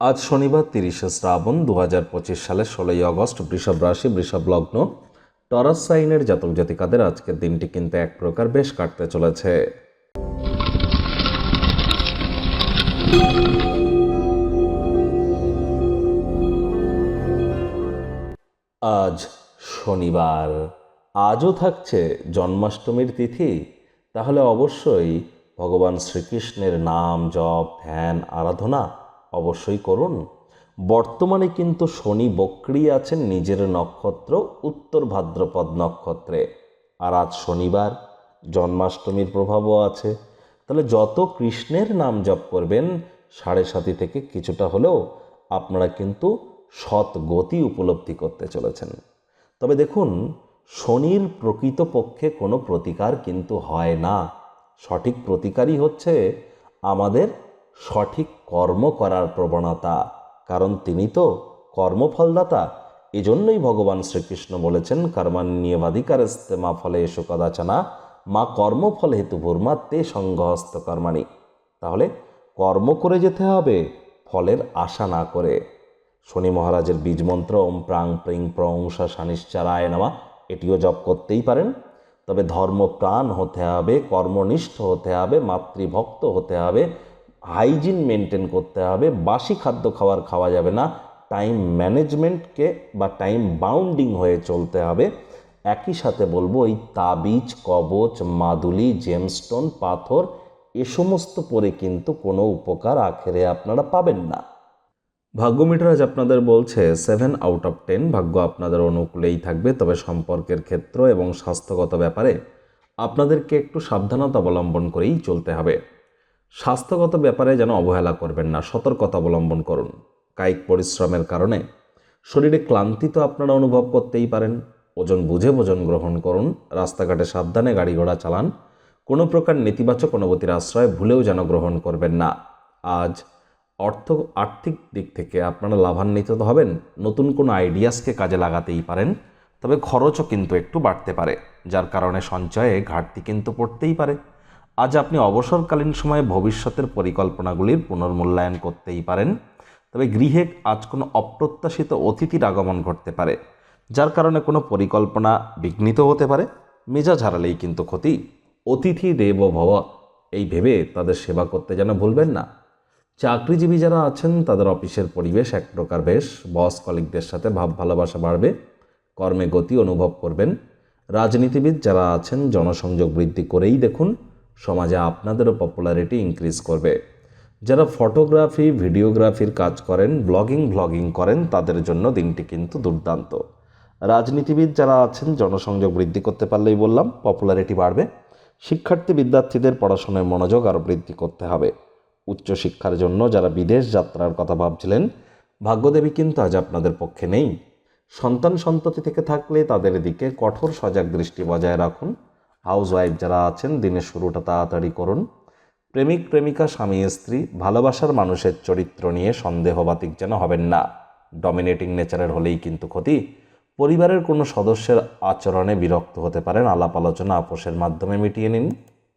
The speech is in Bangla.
আজ শনিবার তিরিশে শ্রাবণ দু হাজার পঁচিশ সালের ষোলোই আগস্ট বৃষভ রাশি, বৃষভ লগ্ন। টরাস সাইনের জাতক জাতিকাদের আজকের দিনটি কিন্তু এক প্রকার বেশ কাটতে চলেছে। আজ শনিবার। আজও থাকছে জন্মাষ্টমীর তিথি। তাহলে অবশ্যই ভগবান শ্রীকৃষ্ণের নাম, জপ, ধ্যান, আরাধনা অবশ্যই করুন। বর্তমানে কিন্তু শনি বক্রি আছেন নিজের নক্ষত্র উত্তর ভাদ্রপদ নক্ষত্রে। আর আজ শনিবার, জন্মাষ্টমীর প্রভাবও আছে। তাহলে যত কৃষ্ণের নাম জপ করবেন, সাড়ে সাতি থেকে কিছুটা হলেও আপনারা কিন্তু সৎ গতি উপলব্ধি করতে চলেছেন। তবে দেখুন, শনির প্রকৃতপক্ষে কোনো প্রতিকার কিন্তু হয় না। সঠিক প্রতিকারই হচ্ছে আমাদের সঠিক কর্ম করার প্রবণতা। কারণ তিনি তো কর্মফলদাতা। এজন্যই ভগবান শ্রীকৃষ্ণ বলেছেন কর্মান্যবাধিকার মা ফলে এসো কদাচনা, মা কর্মফল হেতু ভূর্মা তে সংঘহস্ত কর্মাণী। তাহলে কর্ম করে যেতে হবে, ফলের আশা না করে। শনি মহারাজের বীজ মন্ত্র, ওম প্রাং প্রিং প্রংসা শানিশ্চারায় নামা, এটিও জপ করতেই পারেন। তবে ধর্মপ্রাণ হতে হবে, কর্মনিষ্ঠ হতে হবে, মাতৃভক্ত হতে হবে হাইজিন মেনটেন করতে হবে, বাসি খাদ্য খাবার খাওয়া যাবে না, টাইম ম্যানেজমেন্টকে বা টাইম বাউন্ডিং হয়ে চলতে হবে। একই সাথে বলব, এই তাবিজ, কবচ, মাদুলি জেমস্টোন পাথর, এ সমস্ত পরে কিন্তু কোনো উপকার আখেরে আপনারা পাবেন না। ভাগ্য মিটার আজ আপনাদের বলছে সেভেন আউট অফ টেন ভাগ্য আপনাদের অনুকূলেই থাকবে, তবে সম্পর্কের ক্ষেত্র এবং স্বাস্থ্যগত ব্যাপারে আপনাদেরকে একটু সাবধানতা অবলম্বন করেই চলতে হবে। স্বাস্থ্যগত ব্যাপারে যেন অবহেলা করবেন না সতর্কতা অবলম্বন করুন। কায়িক পরিশ্রমের কারণে শরীরে ক্লান্তি তো আপনারা অনুভব করতেই পারেন। ওজন বুঝে ভোজন গ্রহণ করুন, রাস্তাঘাটে সাবধানে গাড়ি ঘোড়া চালান, কোনো প্রকার নেতিবাচক অনুভূতির আশ্রয় ভুলেও যেন গ্রহণ করবেন না। আজ অর্থ আর্থিক দিক থেকে আপনারা লাভান্বিত হবেন, নতুন কোনো আইডিয়াসকে কাজে লাগাতেই পারেন, তবে খরচও কিন্তু একটু বাড়তে পারে, যার কারণে সঞ্চয়ে ঘাটতি কিন্তু পড়তেই পারে। আজ আপনি অবসরকালীন সময়ে ভবিষ্যতের পরিকল্পনাগুলির পুনর্মূল্যায়ন করতেই পারেন। তবে গৃহে আজ কোনো অপ্রত্যাশিত অতিথির আগমন ঘটতে পারে, যার কারণে কোনো পরিকল্পনা বিঘ্নিত হতে পারে। মেজাজ হারালেই কিন্তু ক্ষতি। অতিথি দেব ভব, এই ভেবে তাদের সেবা করতে যেন ভুলবেন না। চাকরিজীবী যারা আছেন, তাদের অফিসের পরিবেশ এক প্রকার বেশ। বস কলিকদের সাথে ভাব ভালোবাসা বাড়বে, কর্মে গতি অনুভব করবেন। রাজনীতিবিদ যারা আছেন, জনসংযোগ বৃদ্ধি করেই দেখুন। সমাজে আপনাদেরও পপুলারিটি ইনক্রিজ করবে। যারা ফটোগ্রাফি ভিডিওগ্রাফির কাজ করেন ব্লগিং ভ্লগিং করেন, তাদের জন্য দিনটি কিন্তু দুর্দান্ত। রাজনীতিবিদ যারা আছেন, জনসংযোগ বৃদ্ধি করতে পারলেই বললাম পপুলারিটি বাড়বে। শিক্ষার্থী বিদ্যার্থীদের পড়াশোনায় মনোযোগ আরও বৃদ্ধি করতে হবে। উচ্চশিক্ষার জন্য যারা বিদেশ যাত্রার কথা ভাবছিলেন, ভাগ্যদেবী কিন্তু আজ আপনাদের পক্ষে নেই। সন্তান সন্ততি থেকে থাকলে তাদের দিকে কঠোর সজাগ দৃষ্টি বজায় রাখুন। হাউস ওয়াইফ যারা আছেন, দিনের শুরুটা তাড়াতাড়ি করুন। প্রেমিক, প্রেমিকা, স্বামী, স্ত্রী, ভালোবাসার মানুষের চরিত্র নিয়ে সন্দেহবাতিক যেন হবেন না। ডমিনেটিং নেচারের হলেই কিন্তু ক্ষতি। পরিবারের কোনো সদস্যের আচরণে বিরক্ত হতে পারেন। আলাপ আলোচনা আপোষের মাধ্যমে মিটিয়ে নিন।